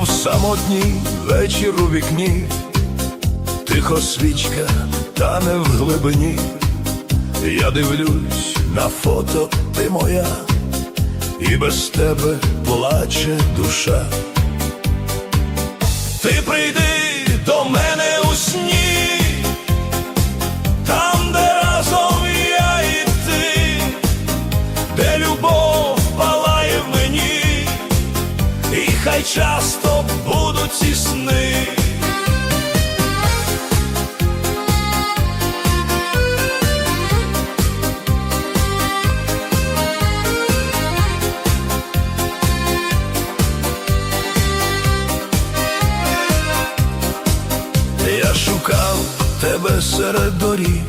мов самотній вечір у вікні, тихо свічка тане в глибині. Я дивлюсь на фото, ти моя, і без тебе плаче душа. Ти прийди до мене у сні, там, де разом я і ти, де любов хай часто будуть ці сни. Я шукав тебе серед доріг,